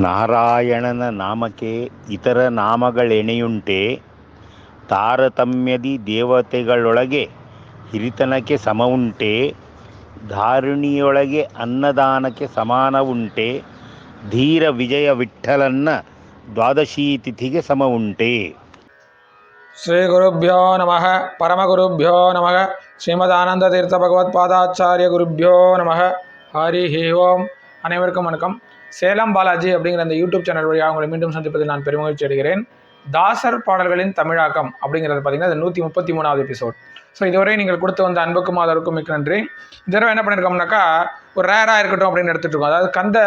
ನಾರಾಯಣನ ನಾಮಕ್ಕೆ ಇತರ ನಾಮಗಳೆಣೆಯುಂಟೆ, ತಾರತಮ್ಯದಿ ದೇವತೆಗಳೊಳಗೆ ಹಿರಿತನಕ್ಕೆ ಸಮ ಉಂಟೆ ಅನ್ನದಾನಕ್ಕೆ ಸಮಾನ ಉಂಟೆ ಧೀರ ವಿಜಯ ವಿಠಲನ್ನ ದ್ವಾದಶಿ ತಿಥಿಗೆ ಸಮ ಉಂಟೆ ಶ್ರೀ ಗುರುಭ್ಯೋ ನಮಃ. ಪರಮಗುರುಭ್ಯೋ ನಮಃ. ಶ್ರೀಮದಾನಂದ ತೀರ್ಥ ಭಗವತ್ಪಾದಾಚಾರ್ಯ ಗುರುಭ್ಯೋ ನಮಃ. ಹರಿ ಹಿ ಓಂ. ಅನೇವರ್ಕಂ ವಣಕಂ சேலம் பாலாஜி அப்படிங்கிற அந்த யூடியூப் சேனல் வழியாக உங்களை மீண்டும் சந்திப்பதில் நான் பெருமகிழ்ச்சி அடைகிறேன். தாசர் பாடல்களின் தமிழாக்கம் அப்படிங்கிறது பார்த்தீங்கன்னா அது நூற்றி முப்பத்தி மூணாவது எபிசோட் ஸோ இதுவரை நீங்கள் கொடுத்து வந்த அன்புக்கும் அதற்கும் மிக்க நன்றி. இந்த தடவை என்ன பண்ணியிருக்கோம்னாக்கா ஒரு ரேராக இருக்கட்டும் அப்படின்னு எடுத்துகிட்டு இருக்கோம். அதாவது கந்த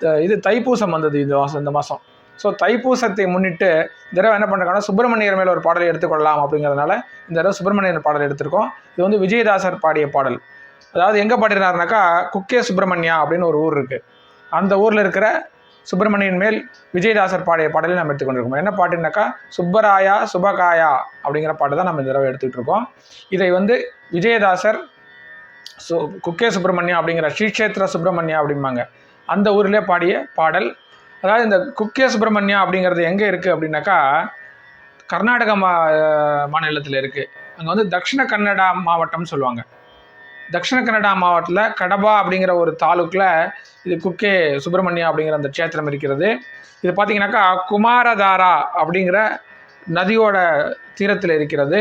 த- இது தைப்பூசம் வந்தது இந்த மாதம் இந்த மாதம் ஸோ தைப்பூசத்தை முன்னிட்டு இந்த தடவை என்ன பண்ணுறாங்கன்னா சுப்பிரமணியர் மேலே ஒரு பாடலை எடுத்துக்கொள்ளலாம் அப்படிங்கிறதுனால இந்த தடவை சுப்பிரமணியர் பாடல் எடுத்திருக்கோம். இது வந்து விஜயதாசர் பாடிய பாடல். அதாவது எங்கே பாடினார்னாக்கா குக்கே சுப்பிரமணியா அப்படின்னு ஒரு ஊர் இருக்குது அந்த ஊரில் இருக்கிற சுப்பிரமணியன் மேல் விஜயதாசர் பாடிய பாடலை நம்ம எடுத்துக்கொண்டிருக்கோம். என்ன பாட்டுனாக்கா சுப்பராயா சுபகாயா அப்படிங்கிற பாட்டு தான் நம்ம இந்த தடவை எடுத்துக்கிட்டு இருக்கோம். இதை வந்து விஜயதாசர் சு குக்கே சுப்பிரமணியம் அப்படிங்கிற ஸ்ரீக்ஷேத்திர சுப்பிரமணியா அப்படிம்பாங்க. அந்த ஊர்லேயே பாடிய பாடல். அதாவது இந்த குக்கே சுப்பிரமணியா அப்படிங்கிறது எங்கே இருக்குது அப்படின்னாக்கா கர்நாடக மா மாநிலத்தில் இருக்குது அங்கே வந்து தக்ஷிண கன்னடா மாவட்டம்னு சொல்லுவாங்க. தக்ஷிண கன்னடா மாவட்டத்தில் கடபா அப்படிங்கிற ஒரு தாலுக்கில் இது குக்கே சுப்பிரமணியா அப்படிங்கிற அந்த க்ஷேத்திரம் இருக்கிறது. இது பார்த்தீங்கன்னாக்கா குமாரதாரா அப்படிங்கிற நதியோட தீரத்தில் இருக்கிறது.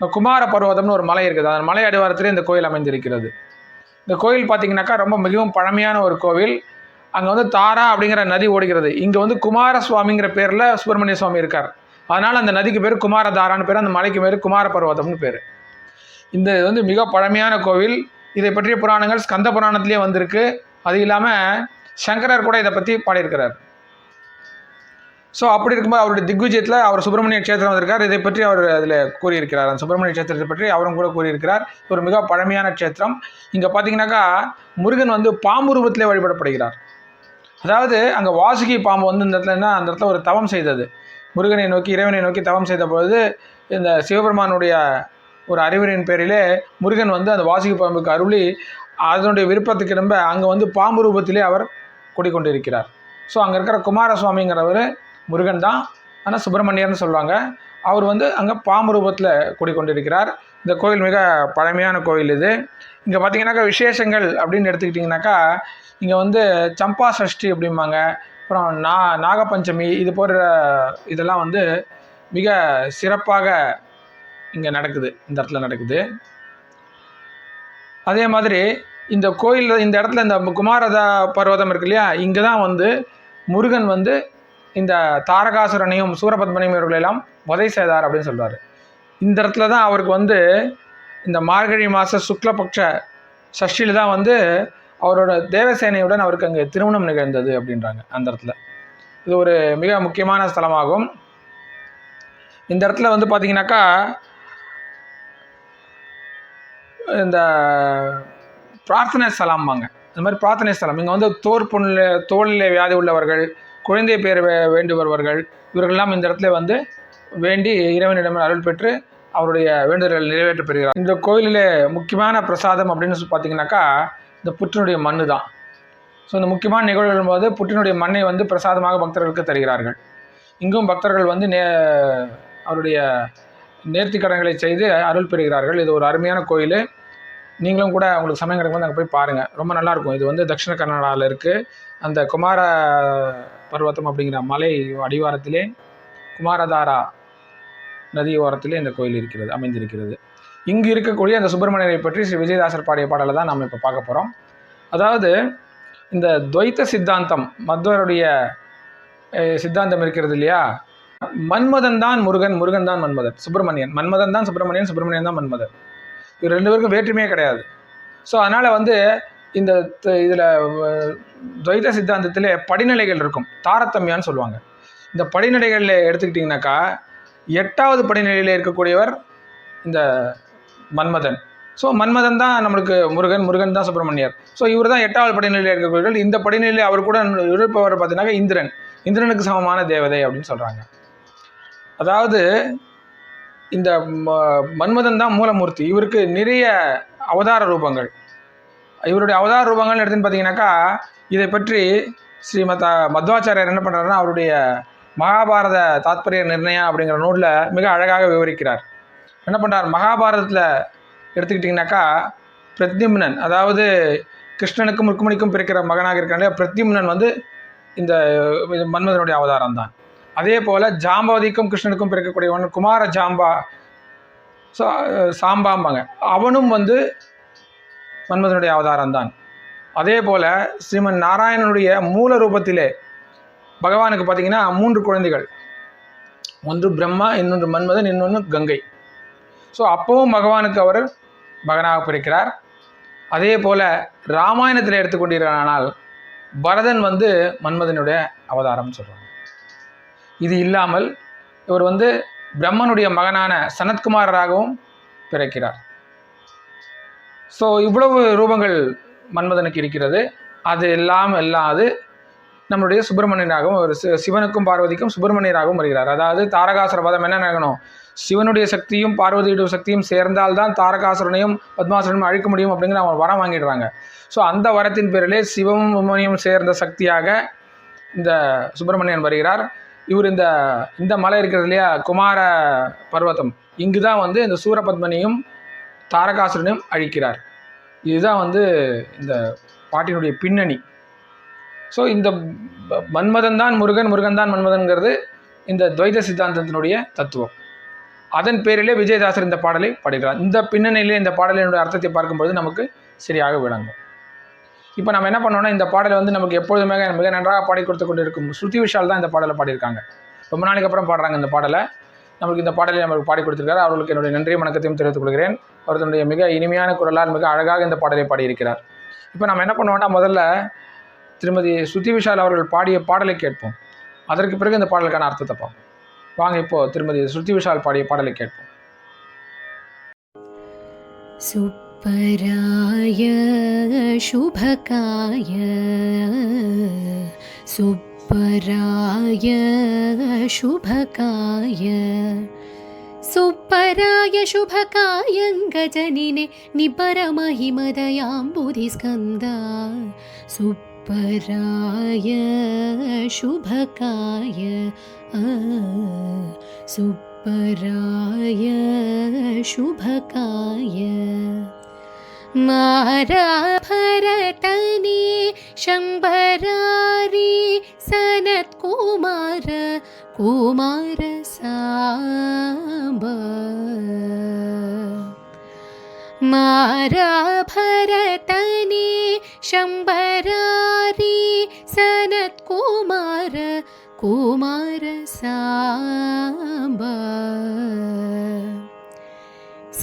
குமார பர்வதம்னு ஒரு மலை இருக்குது. அந்த மலை அடிவாரத்திலே இந்த கோயில் அமைந்திருக்கிறது. இந்த கோயில் பார்த்தீங்கன்னாக்கா ரொம்ப மிகவும் பழமையான ஒரு கோவில். அங்கே வந்து தாரா அப்படிங்கிற நதி ஓடுகிறது. இங்கே வந்து குமார சுவாமிங்கிற பேரில் சுப்பிரமணிய சுவாமி இருக்கார். அதனால் அந்த நதிக்கு பேர் குமாரதாரான்னு பேர் அந்த மலைக்கு பேர் குமார பர்வதம்னு பேர். இந்த இது வந்து மிக பழமையான கோவில். இதை பற்றிய புராணங்கள் ஸ்கந்த புராணத்திலே வந்திருக்கு. அது இல்லாமல் சங்கரர் கூட இதை பற்றி பாடியிருக்கிறார். ஸோ அப்படி இருக்கும்போது அவருடைய திக்விஜயத்தில் அவர் சுப்பிரமணிய க்ஷேத்திரம் வந்திருக்கார். இதை பற்றி அவர் அதில் கூறியிருக்கிறார். அந்த சுப்பிரமணிய க்ஷேத்திரத்தை பற்றி அவரும் கூட கூறியிருக்கிறார். ஒரு மிக பழமையான க்ஷேத்திரம். இங்கே பார்த்தீங்கன்னாக்கா முருகன் வந்து பாம்பு ரூபத்திலே வழிபடப்படுகிறார். அதாவது அங்கே வாசுகி பாம்பு வந்து இந்த இடத்துல என்ன அந்த இடத்துல ஒரு தவம் செய்தது. முருகனை நோக்கி இறைவனை நோக்கி தவம் செய்த பொழுது இந்த சிவபெருமானுடைய ஒரு அறிவுரையின் பேரிலே முருகன் வந்து அந்த வாசுகி பாம்புக்கு அருளி அதனுடைய விருப்பத்துக்கு நம்ப அங்கே வந்து பாம்பு ரூபத்திலே அவர் குடிக்கொண்டிருக்கிறார் ஸோ அங்கே இருக்கிற குமாரசுவாமிங்கிறவர் முருகன் தான். ஆனால் சுப்பிரமணியர்னு சொல்லுவாங்க. அவர் வந்து அங்கே பாம்பு ரூபத்தில் குடிக்கொண்டிருக்கிறார் இந்த கோயில் மிக பழமையான கோயில் இது. இங்கே பார்த்தீங்கன்னாக்கா விசேஷங்கள் அப்படின்னு எடுத்துக்கிட்டிங்கனாக்கா இங்கே வந்து சம்பா சஷ்டி அப்படிம்பாங்க. அப்புறம் நா நாகபஞ்சமி இது போன்ற இதெல்லாம் வந்து மிக சிறப்பாக இங்கே நடக்குது இந்த இடத்துல நடக்குது. அதே மாதிரி இந்த கோயிலில் இந்த இடத்துல இந்த குமாரதா பர்வதம் இருக்கு இல்லையா இங்கே தான் வந்து முருகன் வந்து இந்த தாரகாசுரனையும் சூரபத்மனையும் இவர்களெல்லாம் வதை செய்தார் அப்படின்னு சொல்கிறார் இந்த இடத்துல தான் அவருக்கு வந்து இந்த மார்கழி மாத சுக்லபக்ஷ சஷ்டியில் தான் வந்து அவரோட தேவசேனையுடன் அவருக்கு அங்கே திருமணம் நிகழ்ந்தது அப்படின்றாங்க அந்த இடத்துல. இது ஒரு மிக முக்கியமான ஸ்தலமாகும். இந்த இடத்துல வந்து பார்த்தீங்கன்னாக்கா இந்த பிரார்த்தனை ஸ்தலம்பாங்க இந்த மாதிரி பிரார்த்தனை ஸ்தலம் இங்கே வந்து தோர் புண்ணில் வியாதி உள்ளவர்கள் குழந்தை பேர் வே- வேண்டுபவர்கள் இவர்கள்லாம் இந்த இடத்துல வந்து வேண்டி இறைவனிடம் அருள் பெற்று அவருடைய வேண்டுதல்கள் நிறைவேற்ற பெறுகிறார். இந்த கோயிலில் முக்கியமான பிரசாதம் அப்படின்னு சொல்லி பார்த்தீங்கன்னாக்கா இந்த புற்றினுடைய மண்ணு தான். ஸோ இந்த முக்கியமான நிகழ்வுகள் போது புற்றினுடைய மண்ணை வந்து பிரசாதமாக பக்தர்களுக்கு தருகிறார்கள். இங்கும் பக்தர்கள் வந்து நே அவருடைய நேர்த்திக்கடன்களை செய்து அருள் பெறுகிறார்கள். இது ஒரு அருமையான கோயில். நீங்களும் கூட உங்களுக்கு சமயம் கிடைக்கும்போது அங்கே போய் பாருங்கள் ரொம்ப நல்லாயிருக்கும் இது வந்து தட்சிண கன்னடாவில் இருக்குது அந்த குமார பர்வத்தம் அப்படிங்கிற மலை அடிவாரத்திலே குமாரதாரா நதி ஓரத்திலே இந்த கோயில் இருக்கிறது அமைந்திருக்கிறது. இங்கு இருக்கக்கூடிய அந்த சுப்பிரமணியரை பற்றி ஸ்ரீ விஜயதாசர் பாடிய பாடலை தான் நம்ம இப்போ பார்க்க போகிறோம் அதாவது இந்த துவைத்த சித்தாந்தம் மத்வருடைய சித்தாந்தம் இருக்கிறது இல்லையா? மன்மதன் தான் முருகன் முருகன் தான் மன்மதன் சுப்பிரமணியன். மன்மதன் தான் சுப்பிரமணியன் சுப்பிரமணியன் தான் மன்மதன். இவர் ரெண்டு பேருக்கும் வேற்றுமையே கிடையாது. ஸோ அதனால் வந்து இந்த இதில் துவைத சித்தாந்தத்தில் படிநிலைகள் இருக்கும். தாரதமியான்னு சொல்லுவாங்க. இந்த படிநிலைகளில் எடுத்துக்கிட்டிங்கனாக்கா எட்டாவது படிநிலையில் இருக்கக்கூடியவர் இந்த மன்மதன். ஸோ மன்மதன் தான் நம்மளுக்கு முருகன் முருகன் தான் சுப்பிரமணியர். ஸோ இவர் தான் எட்டாவது படிநிலையில் இருக்கக்கூடியவர்கள். இந்த படிநிலையில் அவர் கூட இருப்பவர் பார்த்தீங்கன்னாக்கா இந்திரன். இந்திரனுக்கு சமமான தேவதை அப்படின்னு சொல்கிறாங்க அதாவது இந்த ம- மன்மதன் தான் மூலமூர்த்தி. இவருக்கு நிறைய அவதார ரூபங்கள். இவருடைய அவதார ரூபங்கள் எடுத்துன்னு பார்த்தீங்கன்னாக்கா இதை பற்றி ஸ்ரீமத மத்வாச்சாரியர் என்ன பண்ணுறாருன்னா அவருடைய மகாபாரத தாத்பரிய நிர்ணயம் அப்படிங்கிற நூலில் மிக அழகாக விவரிக்கிறார். என்ன பண்ணுறார் மகாபாரதத்தில் எடுத்துக்கிட்டிங்கனாக்கா பிரத்யும்னன் அதாவது கிருஷ்ணனுக்கும் ருக்மணிக்கும் பிறக்கிற மகனாக இருக்காங்க பிரத்யும்னன் வந்து இந்த மன்மதனுடைய அவதாரம் தான். அதே போல் ஜாம்பவதிக்கும் கிருஷ்ணனுக்கும் பிறக்கக்கூடியவன் குமார ஜாம்பா. சா சாம்பாம்பாங்க. அவனும் வந்து மன்மதனுடைய அவதாரம் தான் அதே போல் ஸ்ரீமன் நாராயணனுடைய மூல ரூபத்திலே பகவானுக்கு பார்த்தீங்கன்னா மூன்று குழந்தைகள். ஒன்று பிரம்மா இன்னொன்று மன்மதன் இன்னொன்று கங்கை. ஸோ அப்பவும் பகவானுக்கு அவர் மகனாக பிறக்கிறார். அதே போல் ராமாயணத்தில் எடுத்துக்கொண்டீர்களானால் பரதன் வந்து மன்மதனுடைய அவதாரம்னு சொல்கிறாங்க இது இல்லாமல் இவர் வந்து பிரம்மனுடைய மகனான சனத்குமாரராகவும் பிறக்கிறார். ஸோ இவ்வளவு ரூபங்கள் மன்மதனுக்கு இருக்கிறது. அது எல்லாம் அது நம்மளுடைய சுப்பிரமணியனாகவும் ஒரு சிவனுக்கும் பார்வதிக்கும் சுப்பிரமணியராகவும் வருகிறார். அதாவது தாரகாசுர பதம் என்ன நடக்கணும்? சிவனுடைய சக்தியும் பார்வதியுடைய சக்தியும் சேர்ந்தால்தான் தாரகாசுரனையும் பத்மாசுரனையும் அழிக்க முடியும் அப்படிங்கிற அவங்க வரம் வாங்கிடுறாங்க. ஸோ அந்த வரத்தின் பேரிலே சிவமும் சுப்பிரமணியும் சேர்ந்த சக்தியாக இந்த சுப்பிரமணியன் வருகிறார். இவர் இந்த இந்த மலை இருக்கிறது இல்லையா குமார பர்வத்தம் இங்கு தான் வந்து இந்த சூரபத்மனையும் தாரகாசுரனையும் அழிக்கிறார். இதுதான் வந்து இந்த பாட்டினுடைய பின்னணி. ஸோ இந்த மன்மதன் தான் முருகன் முருகன் தான் மன்மதன்கிறது இந்த துவைத சித்தாந்தத்தினுடைய தத்துவம். அதன் பேரிலே விஜயதாசர் இந்த பாடலை பாடுகிறார். இந்த பின்னணியிலே இந்த பாடலினுடைய அர்த்தத்தை பார்க்கும்போது நமக்கு சரியாக விளங்கும். இப்போ நம்ம என்ன பண்ணோம்னா இந்த பாடலை வந்து நமக்கு எப்பொழுதுமே மிக நன்றாக பாடி கொடுத்து கொண்டு இருக்கும் ஸ்ருதி விஷால் தான் இந்த பாடலை பாடியிருக்காங்க. ரொம்ப நாளைக்கு அப்புறம் பாடுறாங்க இந்த பாடலை. நமக்கு இந்த பாடலை நமக்கு பாடி கொடுத்துருக்காரு. அவர்களுக்கு என்னுடைய நன்றி வணக்கத்தையும் தெரிவித்துக் கொள்கிறேன். அவர் தன்னுடைய மிக இனிமையான குரலால் மிக அழகாக இந்த பாடலை பாடியிருக்கிறார். இப்போ நம்ம என்ன பண்ணுவோம்னா முதல்ல திருமதி ஸ்ருதி விஷால் அவர்கள் பாடிய பாடலை கேட்போம். அதற்கு பிறகு இந்த பாடலுக்கான அர்த்தத்தை பார்ப்போம். வாங்க இப்போ திருமதி ஸ்ருதி விஷால் பாடிய பாடலை கேட்போம். सुपराय शुभकाय। सुपराय शुभकाय। सुपराय शुभकाय गजनिने निपरमहिमदयाम्बुधिस्कन्दा। सुपराय शुभकाय। सुपराय शुभकाय मारा भरतने शम्बरारि सनत्कुमार कुमार साम्ब मारा भरतने शम्बरारि सनत्कुमार कुमार साम्ब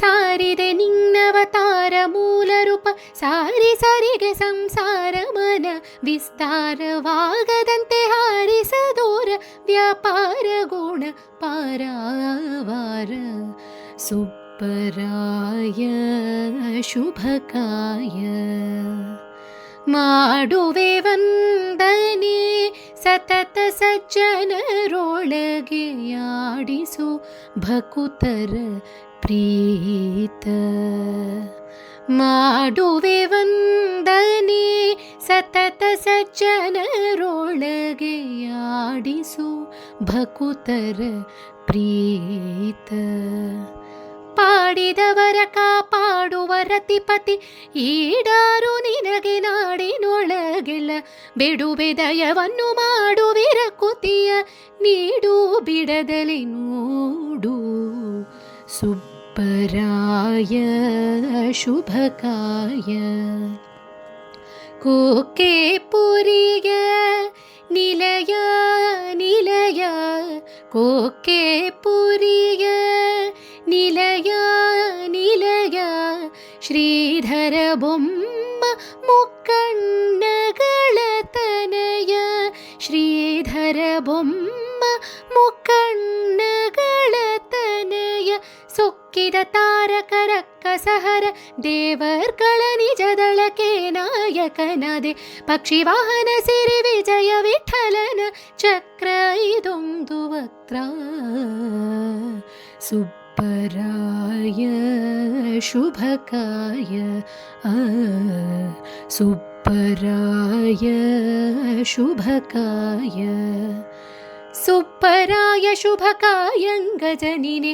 ಸಾರಿದೆ ನಿನ್ನವತಾರ ಮೂಲ ರೂಪ ಸಾರಿ ಸರಿಗೆ ಸಂಸಾರ ಮನ ವಿಸ್ತಾರವಾಗದಂತೆ ಹಾರಿಸದೂರ ವ್ಯಾಪಾರ ಗುಣ ಪಾರಾವಾರ ಸುಪ್ಪರಾಯ ಶುಭಕಾಯ ಮಾಡುವೆ ವಂದನೆ ಸತತ ಸಜ್ಜನರೊಳಗೆ ಆಡಿಸು ಭಕುತರ ಪ್ರೀತ. ಮಾಡುವೆ ವಂದನೆ ಸತತ ಸಜ್ಜನರೊಳಗೆ ಆಡಿಸು ಭಕುತರ ಪ್ರೀತ. ಪಾಡಿದವರ ಕಾಪಾಡುವ ರತಿಪತಿ ಈಡಾರು ನಿನಗೆ ನಾಡಿನೊಳಗೆಲ್ಲ ಬಿಡುವೆ ದಯವನ್ನು ಮಾಡುವಿರ ಕುತಿಯ ನೀಡು ಬಿಡದಲಿ ನೋಡು. ಸುಬ್ಬರಾಯ पराय शुभकाय कोके पुरिय निलया निलया। कोके पुरिय निलया निलया। श्रीधर बं मुकण्णगळतनय श्रीधर बं तारकरक्कसहर देवर्कळनिज दलके नायक नदे पक्षिवाहनसिरे विजय विठलन चक्र इदुम् दुवक्त्रा सुब्बराय शुभकाय सुब्बराय शुभकाय सुपराय शुभकायङ्गजनिने गजनिने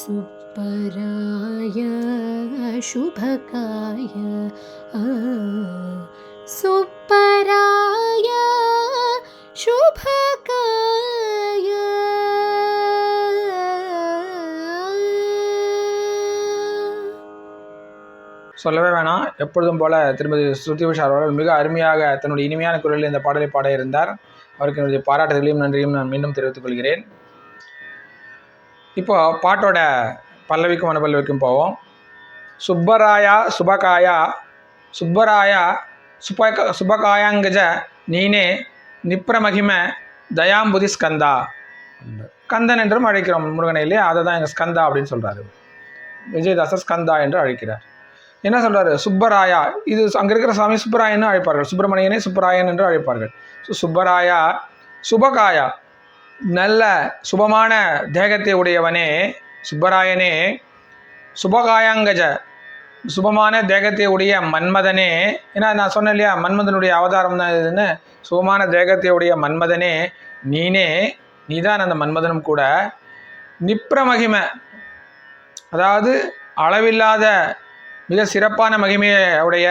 सुपराय शुभकाय सुपराय शुभकाय சொல்லவே வேணாம். எப்பொழுதும் போல திருமதி ஸ்ருதி விஷால் அவர்கள் மிக அருமையாக தன்னுடைய இனிமையான குரலில் இந்த பாடலை பாட இருந்தார். அவருக்கு என்னுடைய பாராட்டுதலையும் நன்றியும் நான் மீண்டும் தெரிவித்துக் கொள்கிறேன். இப்போ பாட்டோட பல்லவிக்கும் மனப்பல்லவிக்கும் போவோம். சுப்பராயா சுபகாயா சுப்பராயா சுபக சுபகாயாங்கஜ நீனே நிப்ரமகிம தயாம்புதி ஸ்கந்தா. கந்தன் என்றும் அழைக்கிறோம் முருகனை இல்லையா? அதை தான் எங்கள் ஸ்கந்தா அப்படின்னு சொல்கிறாரு விஜயதாசர் ஸ்கந்தா என்று அழைக்கிறார். என்ன சொல்கிறாரு சுப்பராயா. இது அங்கே இருக்கிற சாமி சுப்பராயன்னு அழைப்பார்கள். சுப்பிரமணியனே சுப்பராயன் என்று அழைப்பார்கள். ஸோ சுப்பராயா சுபகாயா. நல்ல சுபமான தேகத்தை உடையவனே சுப்பராயனே சுபகாயாங்கஜ. சுபமான தேகத்தை உடைய மன்மதனே. ஏன்னா நான் சொன்னேன் இல்லையா மன்மதனுடைய அவதாரம் தான் இதுன்னு சுபமான தேகத்தை உடைய மன்மதனே நீனே நீதான் அந்த மன்மதனும் கூட. நிப்ரமகிம. அதாவது அளவில்லாத மிக சிறப்பான மகிமையை உடைய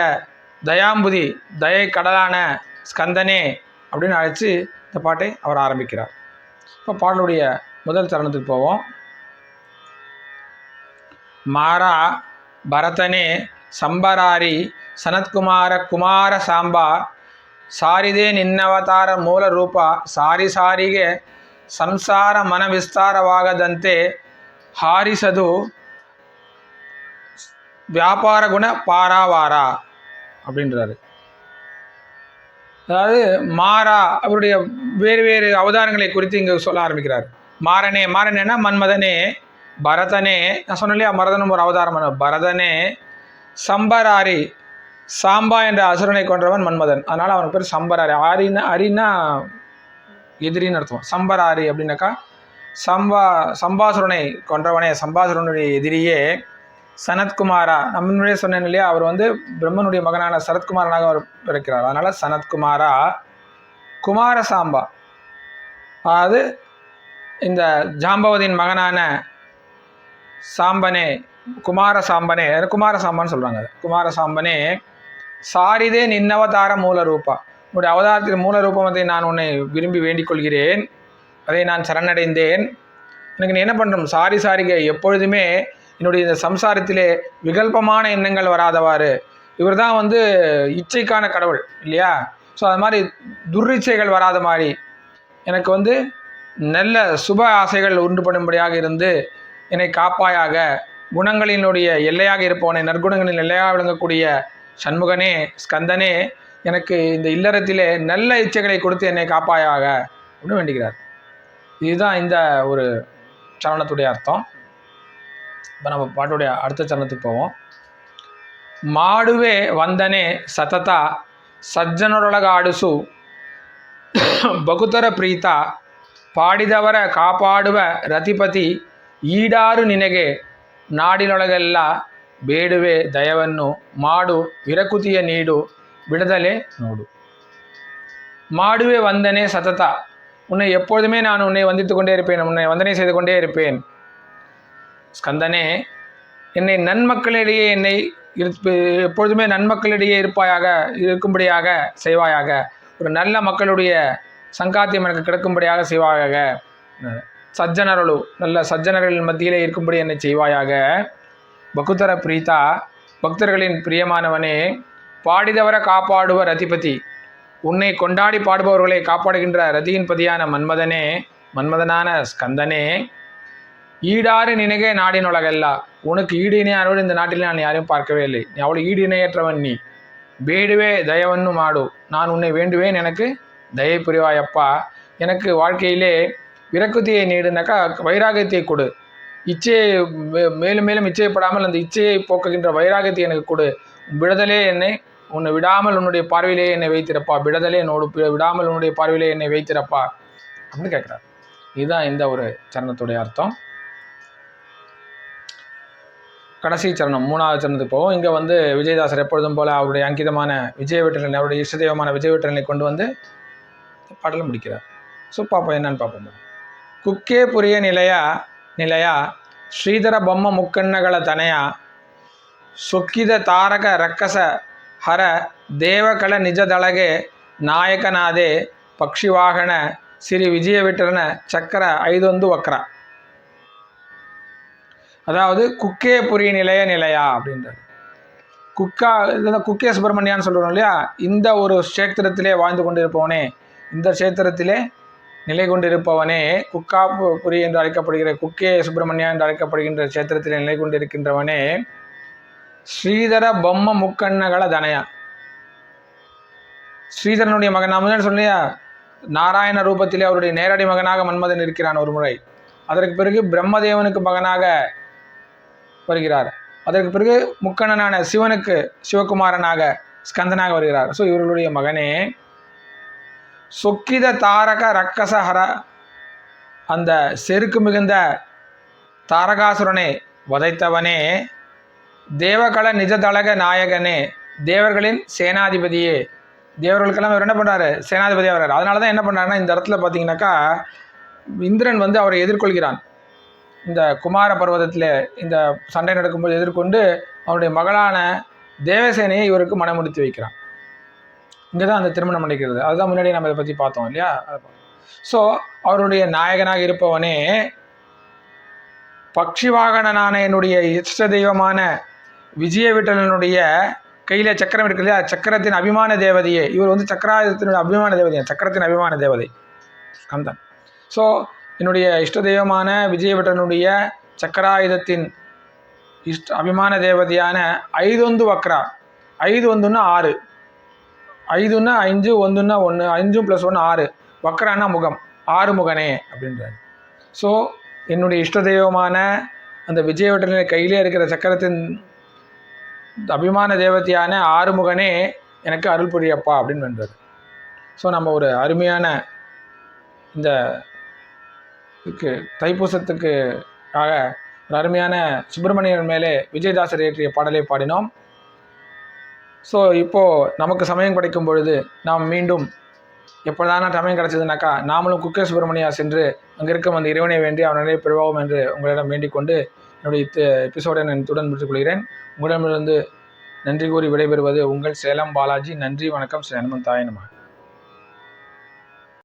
தயாம்புதி தயை கடலான ஸ்கந்தனே அப்படின்னு அழைச்சி இந்த பாட்டை அவர் ஆரம்பிக்கிறார் இப்போ பாடலுடைய முதல் தருணத்துக்கு போவோம் மாறா பரதனே சம்பராரி சனத்குமார குமார சாம்பா ಸಾರಿದೆ ನಿನ್ನವತಾರ ಮೂಲ ರೂಪ ಸಾರಿ ಸಾರಿಗೆ ಸಂಸಾರ ಮನ ವಿಸ್ತಾರವಾಗದಂತೆ ಹಾರಿಸದು வியாபார குண பாராவாரா அப்படின்றாரு. அதாவது மாறா அவருடைய வேறு வேறு அவதாரங்களை குறித்து இங்கே சொல்ல ஆரம்பிக்கிறார். மாறனே மாறனேன்னா மன்மதனே பரதனே நான் சொன்னேன் இல்லையா மரதனும் ஒரு அவதாரம் பரதனே சம்பராரி சாம்பா என்ற அசுரனை கொன்றவன் மன்மதன். அதனால் அவனுக்கு பேர் சம்பராரி. ஆரின்னா அரின்னா எதிரின்னு அர்த்தம். சம்பராரி அப்படின்னாக்கா சம்பா சம்பாசுரனை கொன்றவனே சம்பாசுரனுடைய எதிரியே சனத்குமாரா. நம்ம முன்னாடியே சொன்னேன் இல்லையா? அவர் வந்து பிரம்மனுடைய மகனான சரத்குமாரனாக அவர் பிறக்கிறார். அதனால் சனத்குமாரா குமார சாம்பா அதாவது இந்த ஜாம்பவதியின் மகனான சாம்பனே குமார சாம்பனே குமார சாம்பான்னு சொல்கிறாங்க அது. குமார சாம்பனே சாரிதே நின்னவதார மூல ரூபா உன்னுடைய அவதாரத்தின் மூல ரூபத்தை நான் உன்னை விரும்பி வேண்டிக் கொள்கிறேன். அதை நான் சரணடைந்தேன். எனக்கு நீ என்ன பண்ணுறோம் சாரி சாரிக எப்பொழுதுமே என்னுடைய இந்த சம்சாரத்திலே விகல்பமான எண்ணங்கள் வராதவாறு. இவர் தான் வந்து இச்சைக்கான கடவுள் இல்லையா? ஸோ அது மாதிரி துர்ரிச்சைகள் வராத மாதிரி எனக்கு வந்து நல்ல சுப ஆசைகள் உண்டு பண்ணும்படியாக இருந்து என்னை காப்பாயாக குணங்களினுடைய எல்லையாக இருப்பவனை நற்குணங்களின் எல்லையாக விளங்கக்கூடிய சண்முகனே ஸ்கந்தனே எனக்கு இந்த இல்லறத்திலே நல்ல இச்சைகளை கொடுத்து என்னை காப்பாயாக அப்படின்னு வேண்டுகிறார் இதுதான் இந்த ஒரு சரணத்துடைய அர்த்தம். இப்போ நம்ம பாட்டுடைய அடுத்த சரணத்துக்கு போவோம் ಮಾಡುವೆ ವಂದನೆ ಸತತ ಸಜ್ಜನರೊಳಗಾಡಿಸು ಬಗುತರ ಪ್ರೀತ ಪಾಡಿದವರ ಕಾಪಾಡುವ ರತಿಪತಿ ಈಡಾರು ನಿನಗೆ ನಾಡಿನೊಳಗೆಲ್ಲ ಬೇಡುವೆ ದಯವನ್ನು ಮಾಡು ವಿರಕುತಿಯ ನೀಡು ಬಿಡದಲೆ ನೋಡು ಮಾಡುವೆ ವಂದನೆ சததா உன்னை எப்பொழுதுமே நான் உன்னை வந்தித்து கொண்டே இருப்பேன் உன்னை வந்தனை செய்து கொண்டே இருப்பேன் ஸ்கந்தனே என்னை நன்மக்களிடையே என்னை இருப்பு எப்பொழுதுமே நன்மக்களிடையே இருப்பாயாக இருக்கும்படியாக செய்வாயாக. ஒரு நல்ல மக்களுடைய சங்காத்தியம் எனக்கு கிடைக்கும்படியாக செய்வாயாக. சஜ்ஜனரலு நல்ல சஜ்ஜனர்களின் மத்தியிலே இருக்கும்படி என்னை செய்வாயாக. பகுத்தர பிரீதா பக்தர்களின் பிரியமானவனே பாடிதவர காப்பாடுவர் அதிபதி. உன்னை கொண்டாடி பாடுபவர்களை காப்பாடுகின்ற ரதியின் பதியான மன்மதனே மன்மதனான ஸ்கந்தனே ஈடாறு நினைக நாடின் உலகல்லா. உனக்கு ஈடு இணையானோடு இந்த நாட்டில் நான் யாரையும் பார்க்கவே இல்லை நீ அவ்வளோ ஈடு இணையற்றவன் நீ. வேடுவே தயவன்னு மாடு. நான் உன்னை வேண்டுவேன் எனக்கு. தயை புரிவாயப்பா. எனக்கு வாழ்க்கையிலே விரக்குத்தியை நீடுனாக்கா வைராகத்தை கொடு. இச்சையை மேலும் மேலும் இச்சைப்படாமல் அந்த இச்சையை போக்குகின்ற வைராகத்தை எனக்கு கொடு. விடுதலே என்னை உன்னை விடாமல் உன்னுடைய பார்வையிலே என்னை வைத்திருப்பா. விடுதலே என்னோடு விடாமல் உன்னுடைய பார்வையிலே என்னை வைத்திருப்பா. அப்படின்னு கேட்குறாரு. இதுதான் இந்த ஒரு சரணத்துடைய அர்த்தம். கடைசி சரணம் மூணாவது சரணத்துக்கு போவோம் இங்கே வந்து விஜயதாசர் எப்பொழுதும் போல் அவருடைய அங்கிதமான விஜய வெற்றிலன் அவருடைய இஷ்டதெய்வமான விஜய வெற்றிலனை கொண்டு வந்து பாடலை முடிக்கிறார் ஸோ பார்ப்போம் என்னன்னு பார்ப்போம் ಕುಕ್ಕೆ ಪುರಿಯ ನಿಲಯ ನಿಲಯ ಶ್ರೀಧರ ಬೊಮ್ಮ ಮುಕ್ಕಣ್ಣಗಳ ತನಯ ಸೊಕ್ಕಿದ ತಾರಕ ರಕ್ಕಸ ಹರ ದೇವಕಳ ನಿಜದಳಗೆ ನಾಯಕನಾದೆ ಪಕ್ಷಿವಾಹನ ಸಿರಿ விஜய விட்டரன சக்கர ஐதொந்து வக்ரா அதாவது குக்கே புரிய நிலைய நிலையா அப்படின்றது. குக்கா இதுல குக்கே சுப்பிரமணியான்னு சொல்கிறோம் இல்லையா? இந்த ஒரு கஷேத்திரத்திலே வாழ்ந்து கொண்டிருப்பவனே இந்த கஷேத்திரத்திலே நிலை கொண்டிருப்பவனே குக்கா பு- புரி என்று அழைக்கப்படுகிற குக்கே சுப்பிரமணியா என்று அழைக்கப்படுகின்ற கஷேத்திரத்திலே நிலை கொண்டிருக்கின்றவனே ஸ்ரீதர பொம்ம முக்கண்ணகள தனயா. ஸ்ரீதரனுடைய மகன் நான் முன்னாடி சொன்னியா நாராயண ரூபத்திலே அவருடைய நேரடி மகனாக மன்மதன் இருக்கிறான் ஒரு முறை. அதற்கு பிறகு பிரம்மதேவனுக்கு மகனாக வருகிறார். அதற்கு பிறகு முக்கணனான சிவனுக்கு சிவகுமாரனாக ஸ்கந்தனாக வருகிறார். ஸோ இவர்களுடைய மகனே சொக்கித தாரக ரக்கசஹர அந்த செருக்கு மிகுந்த தாரகாசுரனை வதைத்தவனே தேவகல நிஜதளக நாயகனே தேவர்களின் சேனாதிபதியே. தேவர்களுக்கெல்லாம் இவர் என்ன பண்ணுறாரு சேனாதிபதியாக வர்றாரு. அதனால தான் என்ன பண்ணுறாருன்னா இந்த இடத்துல பார்த்தீங்கன்னாக்கா இந்திரன் வந்து அவரை எதிர்கொள்கிறான். இந்த குமார பர்வதத்தில் இந்த சண்டை நடக்கும்போது எதிர்கொண்டு அவருடைய மகளான தேவசேனையை இவருக்கு மனமுடித்து வைக்கிறான். இங்கே தான் அந்த திருமணம் நடக்கிறது. அதுதான் முன்னாடி நம்ம இதை பற்றி பார்த்தோம் இல்லையா? ஸோ அவருடைய நாயகனாக இருப்பவனே பக்ஷிவாகனனான என்னுடைய இஷ்ட தெய்வமான விஜய விட்டலனுடைய கையில் சக்கரம் இருக்கு இல்லையா? சக்கரத்தின் அபிமான தேவதையே. இவர் வந்து சக்கராயுதத்தினுடைய அபிமான தேவதையா? சக்கரத்தின் அபிமான தேவதை. கந்தன். ஸோ என்னுடைய இஷ்ட தெய்வமான விஜயவிட்டனுடைய சக்கராயுதத்தின் இஷ்ட அபிமான தேவதையான ஐதொந்து வக்ரா. ஐது ஒன்றுன்னா ஆறு. ஐதுன்னா அஞ்சு ஒன்றுன்னா ஒன்று அஞ்சும் ப்ளஸ் ஒன்று ஆறு. வக்ரானா முகம். ஆறு முகனே அப்படின்றாரு. ஸோ என்னுடைய இஷ்ட தெய்வமான அந்த விஜயவட்டனின் கையிலே இருக்கிற சக்கரத்தின் அபிமான தேவதையான ஆறுமுகனே எனக்கு அருள் புரியப்பா அப்படின்னு வென்றார். ஸோ நம்ம ஒரு அருமையான இந்த தைப்பூசத்துக்கு ஆக ஒரு அருமையான சுப்பிரமணியன் மேலே விஜயதாசர் இயற்றிய பாடலை பாடினோம். ஸோ இப்போது நமக்கு சமயம் கிடைக்கும் பொழுது நாம் மீண்டும் எப்பொழுதான சமயம் கிடைச்சதுனாக்கா நாமளும் குக்கே சுப்பிரமணியா சென்று அங்கே இருக்கும் அந்த இறைவனை வேண்டி அவனே பெறுவோம் என்று உங்களிடம் வேண்டிக் கொண்டு என்னுடைய எபிசோடை நான் துடன் முடித்துக் கொள்கிறேன் உங்களிடமிருந்து நன்றி கூறி விடைபெறுவது உங்கள் சேலம் பாலாஜி. நன்றி வணக்கம். ஸ்ரீ ஹனுமந்தாய